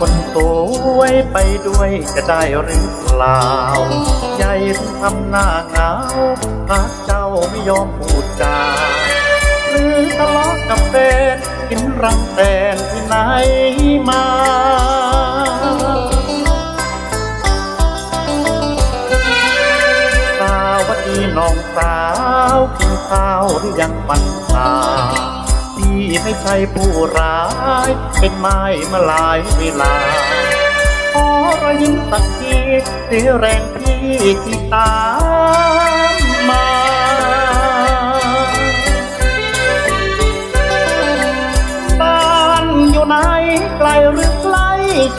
คนสวยไปด้วยจะได้หรือเปล่าใหญ่ถึงทำหน้าเหงาพักเจ้าไม่ยอมพูดจาหรือทะเลาะกับแฟนกินรังแตนที่ไหนมาสาวดีน้องสาวกินข้าวหรือยังมันตา พี่ไม่ใช่ผู้ร้าย เป็นไม้มาหลายเวลาขอรอยยิ้มสักทีเสียแรงพี่ที่ตามมาบ้านอยู่ไหนไกลหรือใกล้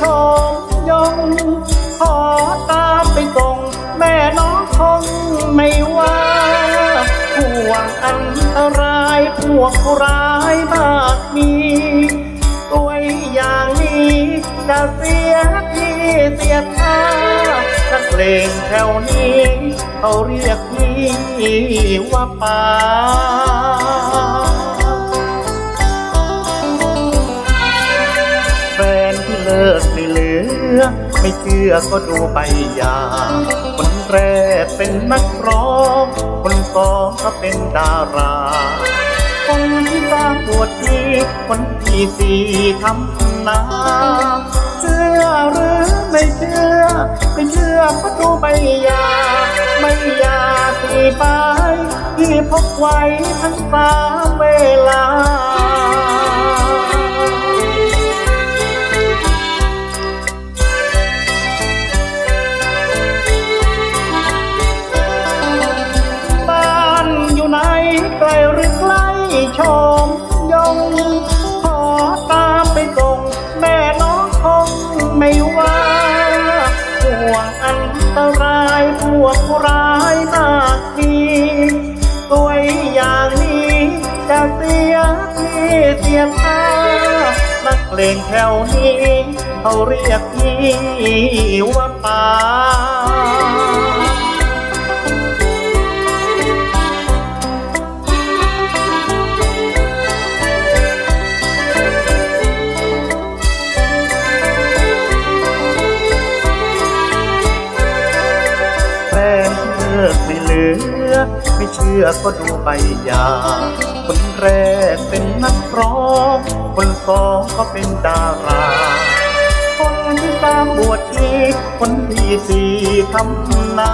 ชมยง ขอตามไปส่งแม่น้องคงไม่ว่าห่วงอันตราย พวกร้ายมากมีตัวอย่างนี้จะเสียที่เสียท่านักเลงแถวนี้เขาเรียกพี่ว่าป่าแฟนที่เลิกไม่เหลือ ไม่เชื่อก็ดูใบยาคนแรกเป็นนักร้องคนสอง ก็เป็นดาราคนที่ตามปวดที่คนที่สี่ทำนาเชื่อหรือไม่เชื่อไม่เชื่อก็ดูใบหยาไม่ยากที่ไปที่พกไว้ทั้งฟ้า ไกลหรือใกล้ชมยงขอตามไปส่งแม่น้องคงไม่ว่าห่วงอันตรายพวกร้ายมากมีตัวอย่างนี้จะเสียที่เสียท่านักเลงแถวนี้เขาเรียกพี่ว่าป่า ไม่เชื่อก็ดูใบยา คนแรกเป็นนักร้อง คนสองก็เป็นดารา คนที่สามบวชชีคนที่สี่ทำนา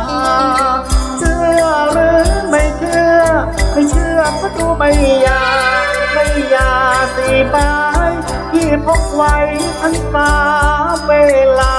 เชื่อหรือไม่เชื่อ ไม่เชื่อก็ดูใบยาใบยาสีใบที่พกไว้ทั้งสามเวลา